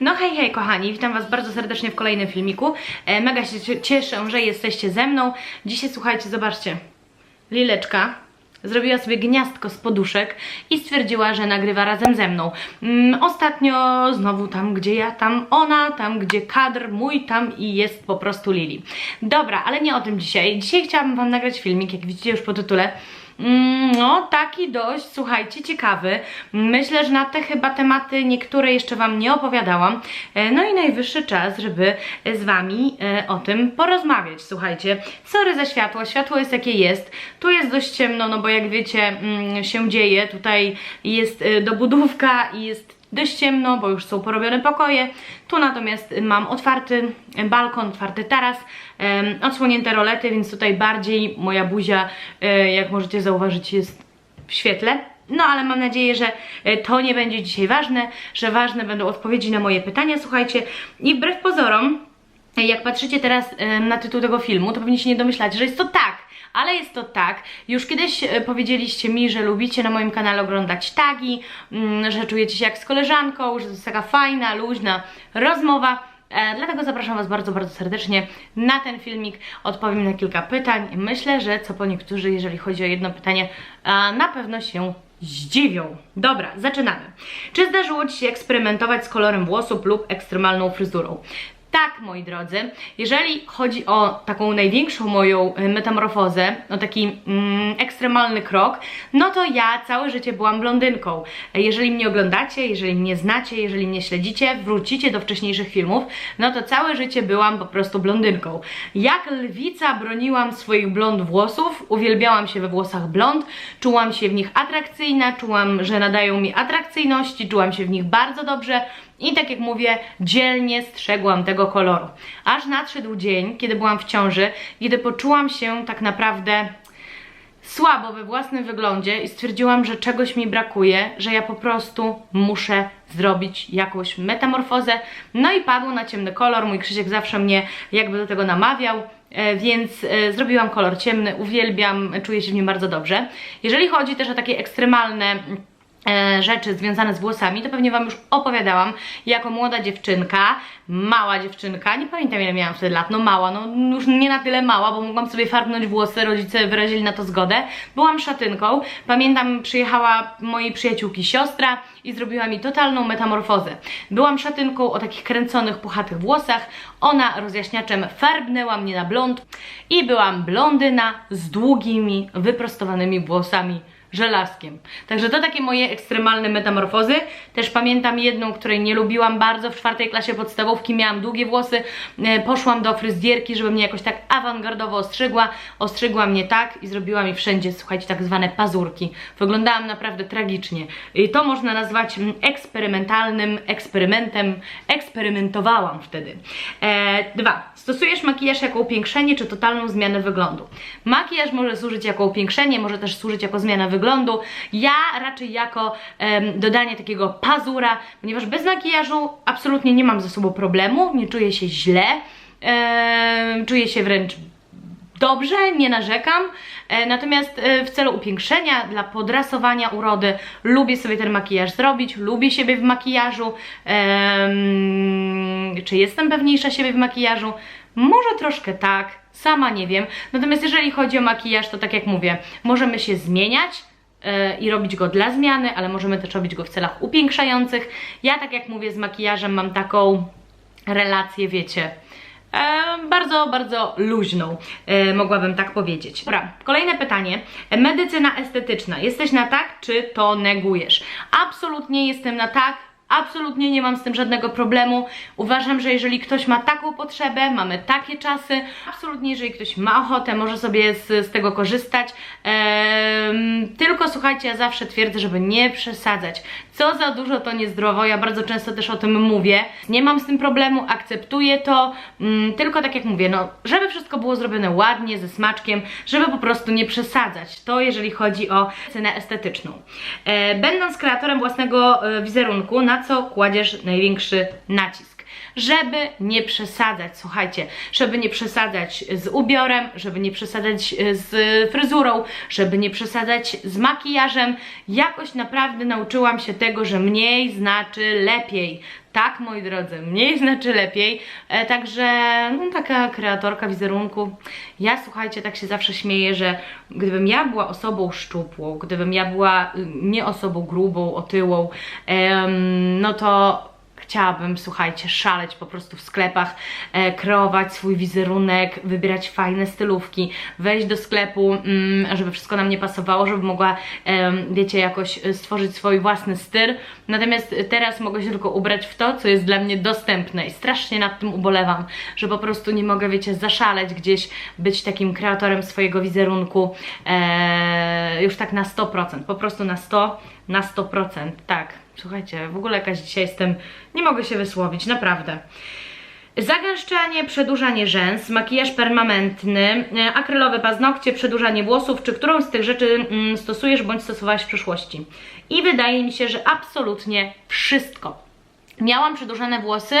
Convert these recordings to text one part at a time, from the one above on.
No hej, hej kochani, witam was bardzo serdecznie w kolejnym filmiku. E, mega się cie- cieszę, że jesteście ze mną. Dzisiaj słuchajcie, zobaczcie. Lileczka zrobiła sobie gniazdko z poduszek i stwierdziła, że nagrywa razem ze mną. Mm, ostatnio znowu tam, gdzie ja, tam ona, tam, gdzie kadr mój, tam i jest po prostu Lili. Dobra, ale nie o tym dzisiaj. Dzisiaj chciałabym wam nagrać filmik, jak widzicie już po tytule. Mm, No, taki dość, słuchajcie, ciekawy. Myślę, że na te chyba tematy niektóre jeszcze Wam nie opowiadałam. E, No i najwyższy czas, żeby z Wami e, o tym porozmawiać. Słuchajcie, sorry za światło, światło jest jakie jest. Tu jest dość ciemno, no bo jak wiecie, mm, się dzieje. Tutaj jest e, dobudówka i jest dość ciemno, bo już są porobione pokoje. Tu natomiast mam otwarty balkon, otwarty taras, odsłonięte rolety, więc tutaj bardziej moja buzia, e, jak możecie zauważyć, jest w świetle. No ale mam nadzieję, że e, to nie będzie dzisiaj ważne, że ważne będą odpowiedzi na moje pytania, słuchajcie. I wbrew pozorom, jak patrzycie teraz na tytuł tego filmu, to pewnie się nie domyślacie, że jest to tak. Ale jest to tak, już kiedyś e, powiedzieliście mi, że lubicie na moim kanale oglądać tagi, mm, że czujecie się jak z koleżanką, że to jest taka fajna, luźna rozmowa. E, dlatego zapraszam Was bardzo, bardzo serdecznie na ten filmik. Odpowiem na kilka pytań. Myślę, że co po niektórzy, jeżeli chodzi o jedno pytanie, na pewno się zdziwią. Dobra, zaczynamy. Czy zdarzyło Ci się eksperymentować z kolorem włosów lub ekstremalną fryzurą? Tak, moi drodzy, jeżeli chodzi o taką największą moją y, metamorfozę, o taki mm, ekstremalny krok, no to ja całe życie byłam blondynką. Jeżeli mnie oglądacie, jeżeli mnie znacie, jeżeli mnie śledzicie, wrócicie do wcześniejszych filmów, no to całe życie byłam po prostu blondynką. Jak lwica broniłam swoich blond włosów, uwielbiałam się we włosach blond, czułam się w nich atrakcyjna, czułam, że nadają mi atrakcyjności, czułam się w nich bardzo dobrze, i tak jak mówię, dzielnie strzegłam tego koloru. Aż nadszedł dzień, kiedy byłam w ciąży, kiedy poczułam się tak naprawdę słabo we własnym wyglądzie i stwierdziłam, że czegoś mi brakuje, że ja po prostu muszę zrobić jakąś metamorfozę. No i padło na ciemny kolor. Mój Krzysiek zawsze mnie jakby do tego namawiał. e, Więc e, zrobiłam kolor ciemny, uwielbiam, czuję się w nim bardzo dobrze. Jeżeli chodzi też o takie ekstremalne rzeczy związane z włosami, to pewnie Wam już opowiadałam jako młoda dziewczynka, mała dziewczynka, nie pamiętam ile miałam wtedy lat, no mała, no już nie na tyle mała, bo mogłam sobie farbnąć włosy, rodzice wyrazili na to zgodę. Byłam szatynką, pamiętam przyjechała mojej przyjaciółki siostra i zrobiła mi totalną metamorfozę. Byłam szatynką o takich kręconych, puchatych włosach, ona rozjaśniaczem farbnęła mnie na blond i byłam blondyna z długimi, wyprostowanymi włosami żelazkiem. Także to takie moje ekstremalne metamorfozy. Też pamiętam jedną, której nie lubiłam bardzo w czwartej klasie podstawówki, miałam długie włosy, e, poszłam do fryzjerki, żeby mnie jakoś tak awangardowo ostrzygła, ostrzygła mnie tak i zrobiła mi wszędzie, słuchajcie, tak zwane pazurki. Wyglądałam naprawdę tragicznie. I to można nazwać mm, eksperymentalnym eksperymentem. Eksperymentowałam wtedy. E, dwa. Stosujesz makijaż jako upiększenie czy totalną zmianę wyglądu? Makijaż może służyć jako upiększenie, może też służyć jako zmiana wyglądu. Ja raczej jako dodanie takiego pazura, ponieważ bez makijażu absolutnie nie mam ze sobą problemu, nie czuję się źle, czuję się wręcz dobrze, nie narzekam. E, natomiast e, w celu upiększenia, dla podrasowania urody, lubię sobie ten makijaż zrobić, lubię siebie w makijażu. Em, czy jestem pewniejsza siebie w makijażu? Może troszkę tak, sama nie wiem. Natomiast jeżeli chodzi o makijaż, to tak jak mówię, możemy się zmieniać e, i robić go dla zmiany, ale możemy też robić go w celach upiększających. Ja tak jak mówię z makijażem mam taką relację, wiecie, E, bardzo, bardzo luźną, e, mogłabym tak powiedzieć. Dobra, kolejne pytanie. Medycyna estetyczna. Jesteś na tak, czy to negujesz? Absolutnie jestem na tak. Absolutnie nie mam z tym żadnego problemu. Uważam, że jeżeli ktoś ma taką potrzebę, mamy takie czasy, absolutnie jeżeli ktoś ma ochotę, może sobie z, z tego korzystać. Ehm, tylko słuchajcie, ja zawsze twierdzę, żeby nie przesadzać. Co za dużo to niezdrowo, ja bardzo często też o tym mówię. Nie mam z tym problemu, akceptuję to, mm, tylko tak jak mówię, no, żeby wszystko było zrobione ładnie, ze smaczkiem, żeby po prostu nie przesadzać. To jeżeli chodzi o cenę estetyczną. E, będąc kreatorem własnego e, wizerunku, na co kładziesz największy nacisk? żeby nie przesadzać, słuchajcie, żeby nie przesadzać z ubiorem, żeby nie przesadzać e, z fryzurą, żeby nie przesadzać z makijażem. Jakoś naprawdę nauczyłam się tego, że mniej znaczy lepiej. Tak, moi drodzy, mniej znaczy lepiej. E, także no, taka kreatorka wizerunku. Ja słuchajcie, tak się zawsze śmieję, że gdybym ja była osobą szczupłą, gdybym ja była y, nie osobą grubą, otyłą, em, no to chciałabym, słuchajcie, szaleć po prostu w sklepach, e, kreować swój wizerunek, wybierać fajne stylówki, wejść do sklepu, mm, żeby wszystko na mnie pasowało, żeby mogła, em, wiecie, jakoś e, stworzyć swój własny styl. Natomiast teraz mogę się tylko ubrać w to, co jest dla mnie dostępne i strasznie nad tym ubolewam, że po prostu nie mogę, wiecie, zaszaleć gdzieś, być takim kreatorem swojego wizerunku e, już tak na 100%, po prostu na 100, na 100%, tak. Słuchajcie, w ogóle jakaś dzisiaj jestem, nie mogę się wysłowić, naprawdę. Zagęszczanie, przedłużanie rzęs, makijaż permanentny, e, akrylowe paznokcie, przedłużanie włosów, czy którą z tych rzeczy mm, stosujesz bądź stosowałaś w przeszłości? I wydaje mi się, że absolutnie wszystko. Miałam przedłużone włosy,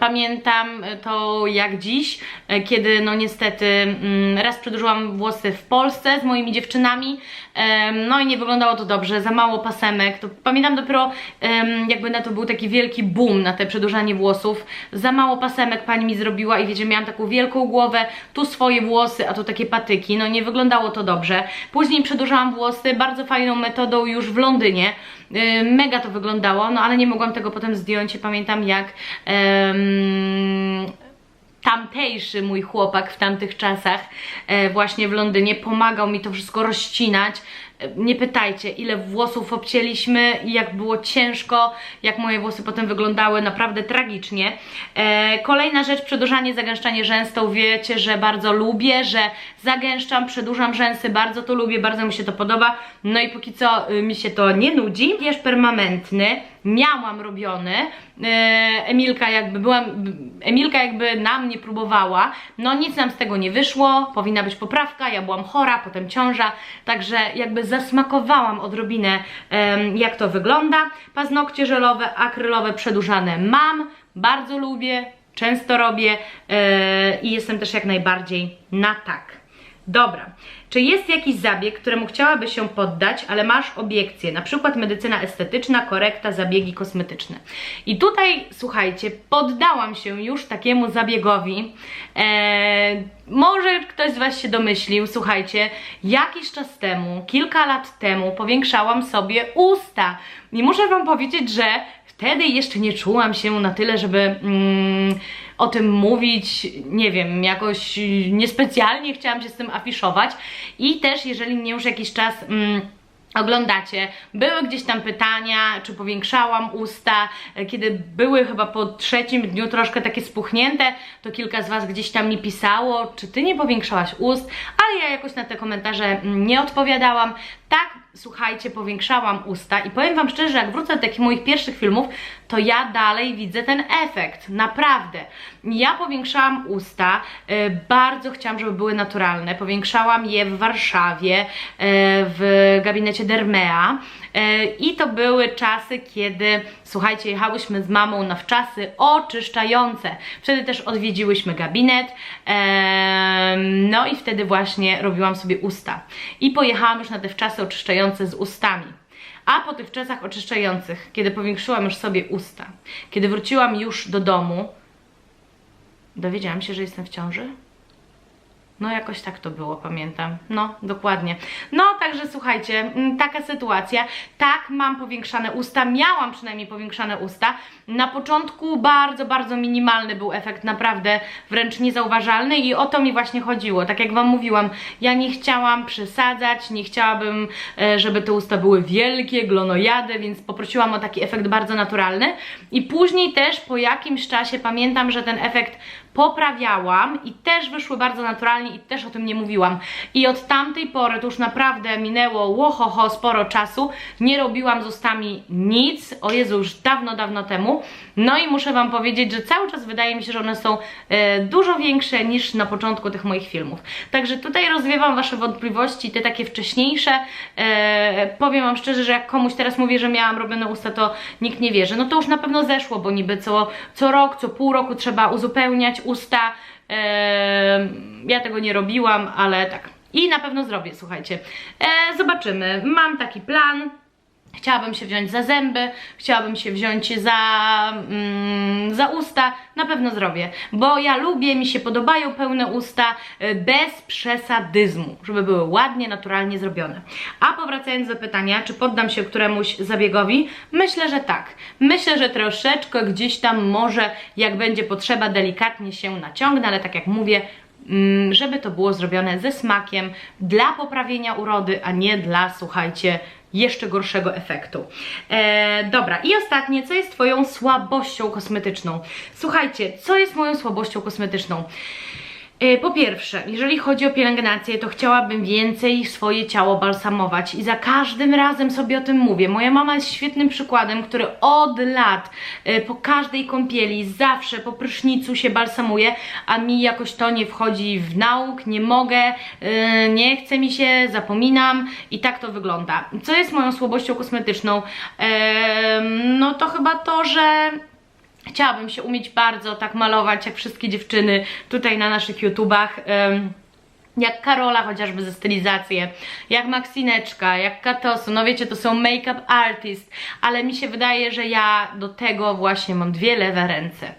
pamiętam to jak dziś, e, kiedy no niestety mm, raz przedłużyłam włosy w Polsce z moimi dziewczynami, no i nie wyglądało to dobrze, za mało pasemek, to pamiętam dopiero jakby na to był taki wielki boom na te przedłużanie włosów, za mało pasemek pani mi zrobiła i wiecie, miałam taką wielką głowę, tu swoje włosy, a tu takie patyki, no nie wyglądało to dobrze. Później przedłużałam włosy bardzo fajną metodą już w Londynie, mega to wyglądało, no ale nie mogłam tego potem zdjąć i pamiętam jak em, tamtejszy mój chłopak w tamtych czasach e, właśnie w Londynie pomagał mi to wszystko rozcinać. E, Nie pytajcie, ile włosów obcięliśmy i jak było ciężko, jak moje włosy potem wyglądały naprawdę tragicznie. E, kolejna rzecz, przedłużanie, zagęszczanie rzęs, to wiecie, że bardzo lubię, że zagęszczam, przedłużam rzęsy, bardzo to lubię, bardzo mi się to podoba. No i póki co y, mi się to nie nudzi. Makijaż permanentny, miałam robiony. E, Emilka jakby byłam, Emilka jakby na mnie próbowała. No nic nam z tego nie wyszło. Powinna być poprawka. Ja byłam chora, potem ciąża, także jakby zasmakowałam odrobinę jak to wygląda. Paznokcie żelowe, akrylowe, przedłużane mam. Bardzo lubię, często robię e, i jestem też jak najbardziej na tak. Dobra, czy jest jakiś zabieg, któremu chciałabyś się poddać, ale masz obiekcje, na przykład medycyna estetyczna, korekta, zabiegi kosmetyczne. I tutaj, słuchajcie, poddałam się już takiemu zabiegowi. Eee, może ktoś z Was się domyślił, słuchajcie, jakiś czas temu, kilka lat temu powiększałam sobie usta. I muszę Wam powiedzieć, że wtedy jeszcze nie czułam się na tyle, żeby mm, o tym mówić, nie wiem, jakoś niespecjalnie chciałam się z tym afiszować i też jeżeli mnie już jakiś czas mm, oglądacie, były gdzieś tam pytania, czy powiększałam usta, e, kiedy były chyba po trzecim dniu troszkę takie spuchnięte, to kilka z Was gdzieś tam mi pisało, czy Ty nie powiększałaś ust, ale ja jakoś na te komentarze mm, nie odpowiadałam. Tak, słuchajcie, powiększałam usta i powiem Wam szczerze, jak wrócę do takich moich pierwszych filmów, to ja dalej widzę ten efekt, naprawdę. Ja powiększałam usta, e, bardzo chciałam, żeby były naturalne, powiększałam je w Warszawie, e, w gabinecie Dermea e, i to były czasy, kiedy, słuchajcie, jechałyśmy z mamą na wczasy oczyszczające. Wtedy też odwiedziłyśmy gabinet, no i wtedy właśnie robiłam sobie usta. I pojechałam już na te wczasy oczyszczające z ustami. A po tych czasach oczyszczających, kiedy powiększyłam już sobie usta, kiedy wróciłam już do domu, dowiedziałam się, że jestem w ciąży. No jakoś tak to było, pamiętam. No, dokładnie. No, także słuchajcie, mm, taka sytuacja. Tak, mam powiększane usta, miałam przynajmniej powiększane usta. Na początku bardzo, bardzo minimalny był efekt, naprawdę wręcz niezauważalny i o to mi właśnie chodziło. Tak jak Wam mówiłam, ja nie chciałam przesadzać, nie chciałabym, e, żeby te usta były wielkie, glonojady, więc poprosiłam o taki efekt bardzo naturalny. I później też po jakimś czasie pamiętam, że ten efekt poprawiałam i też wyszły bardzo naturalnie i też o tym nie mówiłam. I od tamtej pory to już naprawdę minęło łohoho sporo czasu, nie robiłam z ustami nic, o Jezu, już dawno, dawno temu. No i muszę Wam powiedzieć, że cały czas wydaje mi się, że one są e, dużo większe niż na początku tych moich filmów. Także tutaj rozwiewam Wasze wątpliwości, te takie wcześniejsze. E, powiem Wam szczerze, że jak komuś teraz mówię, że miałam robione usta, to nikt nie wierzy. No to już na pewno zeszło, bo niby co, co rok, co pół roku trzeba uzupełniać usta. E, ja tego nie robiłam, ale tak. I na pewno zrobię, słuchajcie. E, zobaczymy. Mam taki plan. Chciałabym się wziąć za zęby, chciałabym się wziąć za, mm, za usta, na pewno zrobię, bo ja lubię, mi się podobają pełne usta y, bez przesadyzmu, żeby były ładnie, naturalnie zrobione. A powracając do pytania, czy poddam się któremuś zabiegowi, myślę, że tak. Myślę, że troszeczkę gdzieś tam może, jak będzie potrzeba, delikatnie się naciągnę, ale tak jak mówię, żeby to było zrobione ze smakiem, dla poprawienia urody, a nie dla, słuchajcie, jeszcze gorszego efektu. E, dobra, i ostatnie, co jest Twoją słabością kosmetyczną? Słuchajcie, co jest moją słabością kosmetyczną? E, Po pierwsze, jeżeli chodzi o pielęgnację, to chciałabym więcej swoje ciało balsamować i za każdym razem sobie o tym mówię. Moja mama jest świetnym przykładem, który od lat e, po każdej kąpieli, zawsze po prysznicu się balsamuje, a mi jakoś to nie wchodzi w nauk, nie mogę, e, nie chce mi się, zapominam i tak to wygląda. Co jest moją słabością kosmetyczną? No to chyba to, że Chciałabym się umieć bardzo tak malować, jak wszystkie dziewczyny tutaj na naszych YouTubach. em, jak Karola chociażby ze stylizację, jak Maxineczka, jak Katosu, no wiecie, to są make-up artist, ale mi się wydaje, że ja do tego właśnie mam dwie lewe ręce.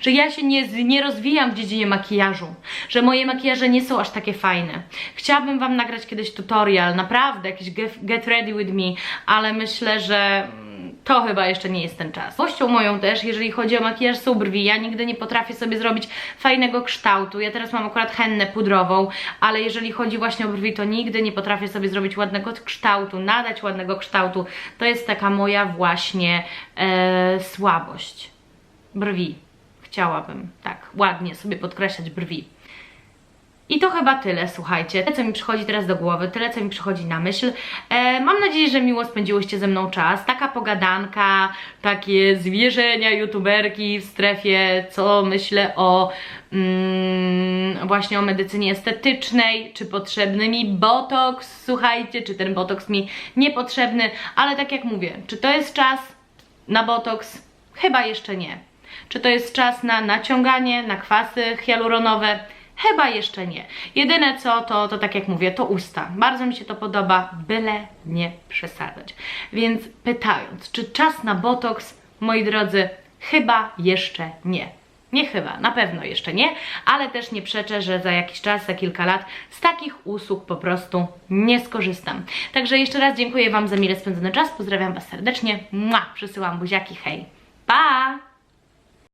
Że ja się nie, nie rozwijam w dziedzinie makijażu, że moje makijaże nie są aż takie fajne. Chciałabym Wam nagrać kiedyś tutorial, naprawdę, jakiś get, get ready with me, ale myślę, że mm, to chyba jeszcze nie jest ten czas. Mością moją też, jeżeli chodzi o makijaż, są brwi. Ja nigdy nie potrafię sobie zrobić fajnego kształtu. Ja teraz mam akurat hennę pudrową, ale jeżeli chodzi właśnie o brwi, to nigdy nie potrafię sobie zrobić ładnego kształtu, nadać ładnego kształtu. To jest taka moja właśnie e, słabość. Brwi. Chciałabym tak ładnie sobie podkreślać brwi. I to chyba tyle, słuchajcie. Tyle, co mi przychodzi teraz do głowy, tyle, co mi przychodzi na myśl. E, mam nadzieję, że miło spędziłyście ze mną czas. Taka pogadanka, takie zwierzenia youtuberki w strefie, co myślę o mm, właśnie o medycynie estetycznej, czy potrzebny mi botoks, słuchajcie, czy ten botoks mi niepotrzebny, ale tak jak mówię, czy to jest czas na botoks? Chyba jeszcze nie. Czy to jest czas na naciąganie, na kwasy hialuronowe? Chyba jeszcze nie. Jedyne co, to, to tak jak mówię, to usta. Bardzo mi się to podoba, byle nie przesadzać. Więc pytając, czy czas na botoks, moi drodzy, chyba jeszcze nie. Nie chyba, na pewno jeszcze nie, ale też nie przeczę, że za jakiś czas, za kilka lat z takich usług po prostu nie skorzystam. Także jeszcze raz dziękuję Wam za mile spędzony czas, pozdrawiam Was serdecznie, Mua, przysyłam buziaki, hej, pa!